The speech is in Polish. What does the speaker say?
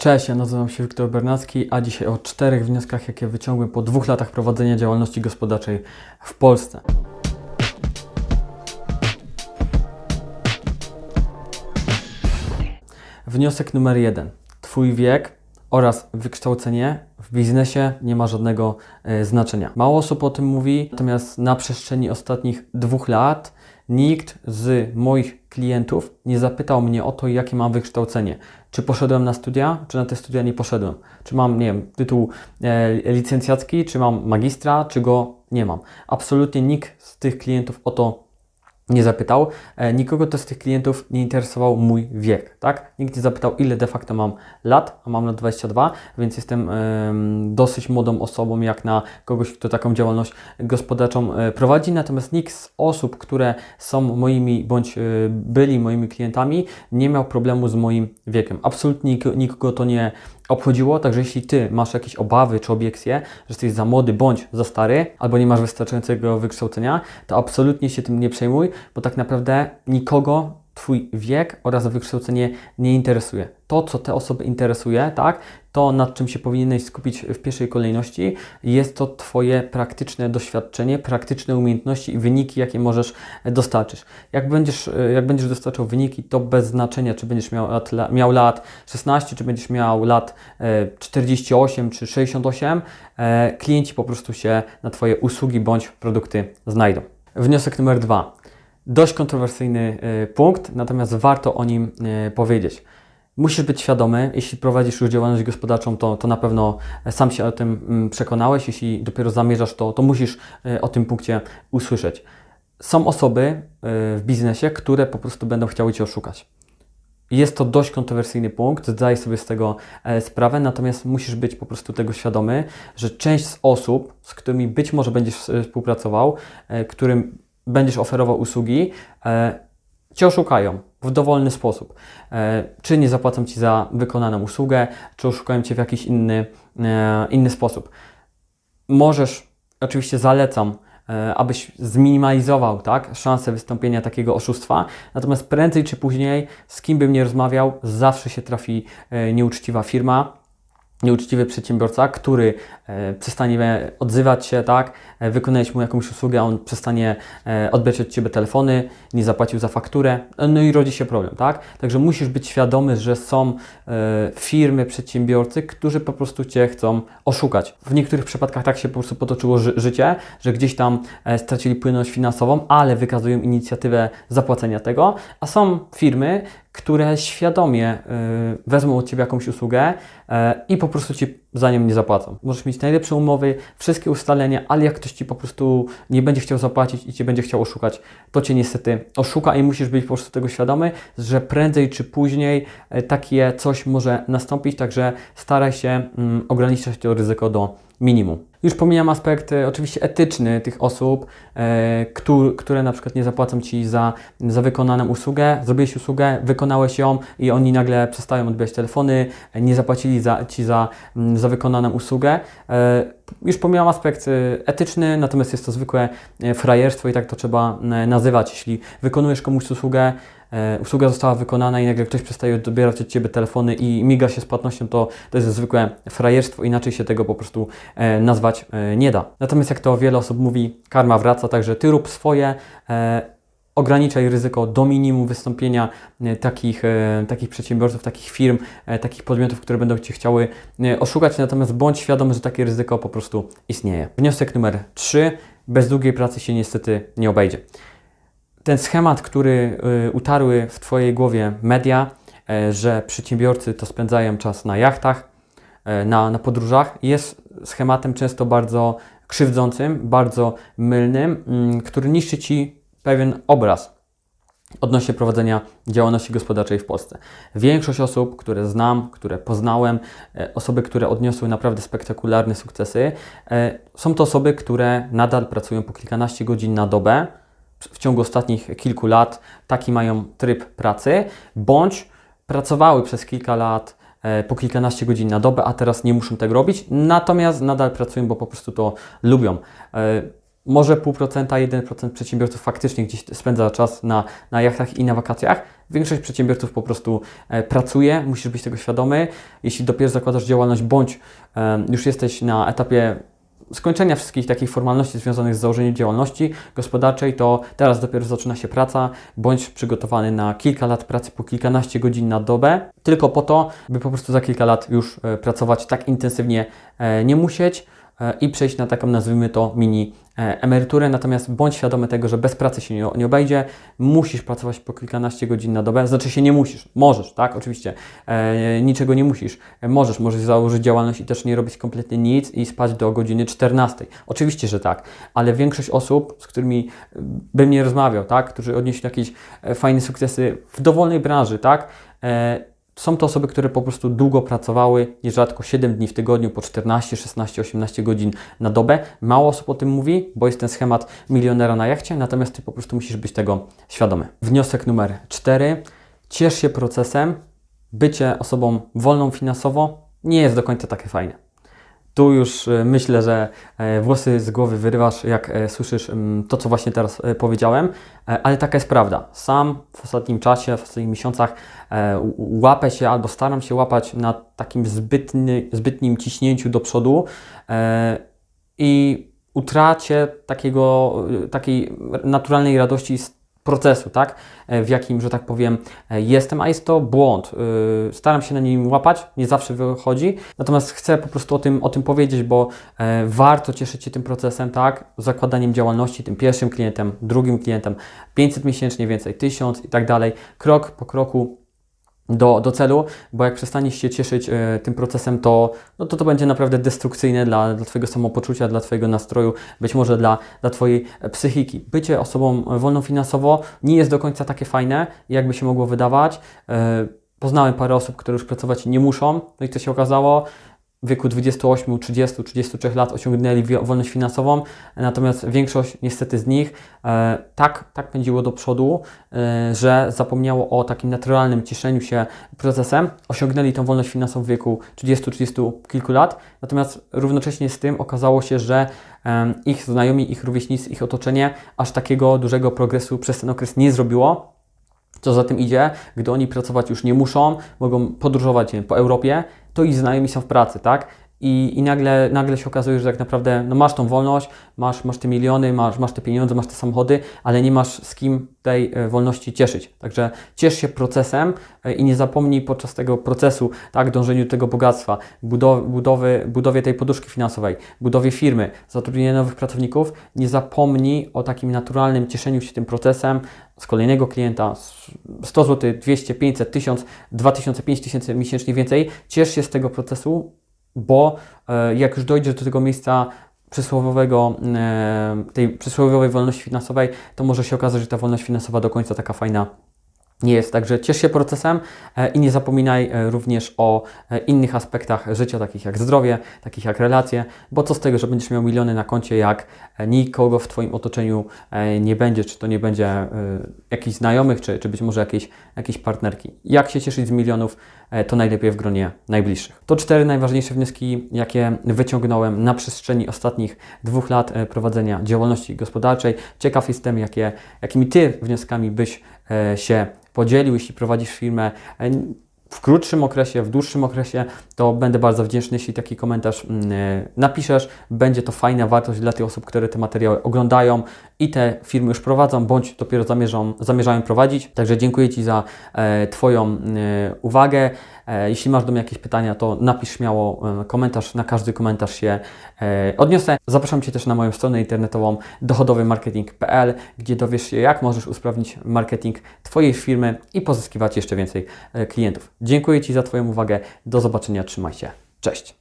Cześć, ja nazywam się Wiktor Bernacki, a dzisiaj o czterech wnioskach, jakie wyciągłem po dwóch latach prowadzenia działalności gospodarczej w Polsce. Wniosek numer jeden. Twój wiek oraz wykształcenie w biznesie nie ma żadnego e, znaczenia. Mało osób o tym mówi, natomiast na przestrzeni ostatnich dwóch lat nikt z moich klientów nie zapytał mnie o to, jakie mam wykształcenie. Czy poszedłem na studia, czy na te studia nie poszedłem. Czy mam, nie wiem, tytuł e, licencjacki, czy mam magistra, czy go nie mam. Absolutnie nikt z tych klientów o to nie zapytał. E, nikogo to z tych klientów nie interesował mój wiek, tak? Nikt nie zapytał, ile de facto mam lat, a mam lat 22, więc jestem em, dosyć młodą osobą, jak na kogoś, kto taką działalność gospodarczą e, prowadzi. Natomiast nikt z osób, które są moimi bądź e, byli moimi klientami, nie miał problemu z moim wiekiem. Absolutnie nik- nikogo to nie obchodziło, także jeśli Ty masz jakieś obawy czy obiekcje, że jesteś za młody bądź za stary, albo nie masz wystarczającego wykształcenia, to absolutnie się tym nie przejmuj, bo tak naprawdę nikogo Twój wiek oraz wykształcenie nie interesuje. To, co te osoby interesuje, tak, to nad czym się powinieneś skupić w pierwszej kolejności, jest to Twoje praktyczne doświadczenie, praktyczne umiejętności i wyniki, jakie możesz dostarczyć. Jak będziesz, e, jak będziesz dostarczał wyniki, to bez znaczenia, czy będziesz miał lat, miał lat 16, czy będziesz miał lat e, 48 czy 68, e, klienci po prostu się na Twoje usługi bądź produkty znajdą. Wniosek numer dwa. Dość kontrowersyjny e, punkt, natomiast warto o nim e, powiedzieć. Musisz być świadomy, jeśli prowadzisz już działalność gospodarczą, to, to na pewno sam się o tym mm, przekonałeś. Jeśli dopiero zamierzasz, to, to musisz e, o tym punkcie usłyszeć. Są osoby e, w biznesie, które po prostu będą chciały Cię oszukać. Jest to dość kontrowersyjny punkt, zdaję sobie z tego e, sprawę, natomiast musisz być po prostu tego świadomy, że część z osób, z którymi być może będziesz e, współpracował, e, którym będziesz oferował usługi, e, Cię oszukają w dowolny sposób. E, czy nie zapłacą Ci za wykonaną usługę, czy oszukają Cię w jakiś inny, e, inny sposób. Możesz, oczywiście zalecam, e, abyś zminimalizował tak, szansę wystąpienia takiego oszustwa, natomiast prędzej czy później, z kim bym nie rozmawiał, zawsze się trafi nieuczciwa firma, nieuczciwy przedsiębiorca, który e, przestanie odzywać się, tak, e, wykonałeś mu jakąś usługę, a on przestanie e, odbierać od Ciebie telefony, nie zapłacił za fakturę, no i rodzi się problem, tak? Także musisz być świadomy, że są firmy, przedsiębiorcy, którzy po prostu Cię chcą oszukać. W niektórych przypadkach tak się po prostu potoczyło ży życie, że gdzieś tam stracili płynność finansową, ale wykazują inicjatywę zapłacenia tego, a są firmy, które świadomie y, wezmą od Ciebie jakąś usługę y, i po prostu Ci za nią nie zapłacą. Możesz mieć najlepsze umowy, wszystkie ustalenia, ale jak ktoś Ci po prostu nie będzie chciał zapłacić i Cię będzie chciał oszukać, to Cię niestety oszuka i musisz być po prostu tego świadomy, że prędzej czy później y, takie coś może nastąpić, także staraj się mm, ograniczać to ryzyko do minimum. Już pomijam aspekt oczywiście etyczny tych osób, e, któ- które na przykład nie zapłacą Ci za, za wykonaną usługę. Zrobiłeś usługę, wykonałeś ją i oni nagle przestają odbierać telefony, nie zapłacili za, Ci za, za wykonaną usługę. E, już pomijam aspekt etyczny, natomiast jest to zwykłe e, frajerstwo i tak to trzeba nazywać. Jeśli wykonujesz komuś usługę, usługa została wykonana i nagle ktoś przestaje odbierać od Ciebie telefony i miga się z płatnością, to, to jest zwykłe frajerstwo, inaczej się tego po prostu e, nazwać e, nie da. Natomiast jak to wiele osób mówi, karma wraca, także Ty rób swoje, e, ograniczaj ryzyko do minimum wystąpienia e, takich, e, takich przedsiębiorców, takich firm, e, takich podmiotów, które będą Cię chciały e, oszukać, natomiast bądź świadomy, że takie ryzyko po prostu istnieje. Wniosek numer 3. Bez długiej pracy się niestety nie obejdzie ten schemat, który y, utarły w Twojej głowie media, e, że przedsiębiorcy to spędzają czas na jachtach, e, na, na podróżach, jest schematem często bardzo krzywdzącym, bardzo mylnym, mm, który niszczy Ci pewien obraz odnośnie prowadzenia działalności gospodarczej w Polsce. Większość osób, które znam, które poznałem, e, osoby, które odniosły naprawdę spektakularne sukcesy, są to osoby, które nadal pracują po kilkanaście godzin na dobę, w ciągu ostatnich kilku lat taki mają tryb pracy, bądź pracowały przez kilka lat e, po kilkanaście godzin na dobę, a teraz nie muszą tego robić, natomiast nadal pracują, bo po prostu to lubią. E, może 0,5%, 1% przedsiębiorców faktycznie gdzieś spędza czas na, na jachtach i na wakacjach. Większość przedsiębiorców po prostu e, pracuje, musisz być tego świadomy. Jeśli dopiero zakładasz działalność, bądź już jesteś na etapie skończenia wszystkich takich formalności związanych z założeniem działalności gospodarczej, to teraz dopiero zaczyna się praca, bądź przygotowany na kilka lat pracy po kilkanaście godzin na dobę, tylko po to, by po prostu za kilka lat już e, pracować tak intensywnie e, nie musieć i przejść na taką, nazwijmy to, mini e, emeryturę. Natomiast bądź świadomy tego, że bez pracy się nie, obejdzie, musisz pracować po kilkanaście godzin na dobę. Znaczy się nie musisz, możesz, tak? Oczywiście, e, niczego nie musisz. E, możesz, możesz założyć działalność i też nie robić kompletnie nic i spać do godziny 14. Oczywiście, że tak, ale większość osób, z którymi e, bym nie rozmawiał, tak? Którzy odnieśli jakieś e, fajne sukcesy w dowolnej branży, tak? E, są to osoby, które po prostu długo pracowały, nierzadko 7 dni w tygodniu, po 14, 16, 18 godzin na dobę. Mało osób o tym mówi, bo jest ten schemat milionera na jachcie, natomiast Ty po prostu musisz być tego świadomy. Wniosek numer 4. Ciesz się procesem. Bycie osobą wolną finansowo nie jest do końca takie fajne. Tu już e, myślę, że e, włosy z głowy wyrywasz, jak e, słyszysz mm, to, co właśnie teraz powiedziałem, ale taka jest prawda. Sam w ostatnim czasie, w ostatnich miesiącach łapę się albo staram się łapać na takim zbytny, zbytnim ciśnięciu do przodu i utracie takiego, takiej naturalnej radości z procesu, tak? E, w jakim, że tak powiem, e, jestem, a jest to błąd. E, Staram się na nim łapać, nie zawsze wychodzi, natomiast chcę po prostu o tym, o tym powiedzieć, bo warto cieszyć się tym procesem, tak? Zakładaniem działalności, tym pierwszym klientem, drugim klientem, 500 miesięcznie więcej, 1000 i tak dalej, krok po kroku do, do celu, bo jak przestaniesz się cieszyć e, tym procesem, to, no to to będzie naprawdę destrukcyjne dla, dla Twojego samopoczucia, dla Twojego nastroju, być może dla, dla Twojej e, psychiki. Bycie osobą e, wolną finansowo nie jest do końca takie fajne, jakby się mogło wydawać. E, poznałem parę osób, które już pracować nie muszą, no i co się okazało? W wieku 28, 30, 33 lat osiągnęli wolność finansową, natomiast większość niestety z nich e, tak, tak pędziło do przodu, e, że zapomniało o takim naturalnym cieszeniu się procesem. Osiągnęli tą wolność finansową w wieku 30-30 kilku lat, natomiast równocześnie z tym okazało się, że em, ich znajomi, ich rówieśnicy, ich otoczenie aż takiego dużego progresu przez ten okres nie zrobiło. Co za tym idzie, gdy oni pracować już nie muszą, mogą podróżować nie wiem, po Europie, to ich znajomi są w pracy, tak? I, i nagle, nagle się okazuje, że tak naprawdę no masz tą wolność, masz, masz te miliony, masz, masz te pieniądze, masz te samochody, ale nie masz z kim tej e, wolności cieszyć. Także ciesz się procesem e, i nie zapomnij podczas tego procesu, tak, dążeniu do tego bogactwa, budowy, budowie tej poduszki finansowej, budowie firmy, zatrudnienia nowych pracowników, nie zapomnij o takim naturalnym cieszeniu się tym procesem z kolejnego klienta, z 100 zł, 200, 500, 1000, 2000, 5000 miesięcznie więcej. Ciesz się z tego procesu, bo e, jak już dojdziesz do tego miejsca przysłowiowego, e, tej przysłowiowej wolności finansowej, to może się okazać, że ta wolność finansowa do końca taka fajna nie jest. Także ciesz się procesem e, i nie zapominaj e, również o e, innych aspektach życia, takich jak zdrowie, takich jak relacje, bo co z tego, że będziesz miał miliony na koncie, jak nikogo w Twoim otoczeniu nie będzie, czy to nie będzie jakichś znajomych, czy, czy być może jakiejś, jakiejś partnerki. Jak się cieszyć z milionów, to najlepiej w gronie najbliższych. To cztery najważniejsze wnioski, jakie wyciągnąłem na przestrzeni ostatnich dwóch lat prowadzenia działalności gospodarczej. Ciekaw jestem, jakie, jakimi Ty wnioskami byś się podzielił, jeśli prowadzisz firmę e, w krótszym okresie, w dłuższym okresie, to będę bardzo wdzięczny, jeśli taki komentarz mm, e, napiszesz. Będzie to fajna wartość dla tych osób, które te materiały oglądają i te firmy już prowadzą, bądź dopiero zamierzą, zamierzają prowadzić. Także dziękuję Ci za e, Twoją e, uwagę. E, jeśli masz do mnie jakieś pytania, to napisz śmiało e, komentarz. Na każdy komentarz się e, odniosę. Zapraszam Cię też na moją stronę internetową dochodowymarketing.pl, gdzie dowiesz się, jak możesz usprawnić marketing Twojej firmy i pozyskiwać jeszcze więcej e, klientów. Dziękuję Ci za Twoją uwagę. Do zobaczenia. Trzymaj się. Cześć.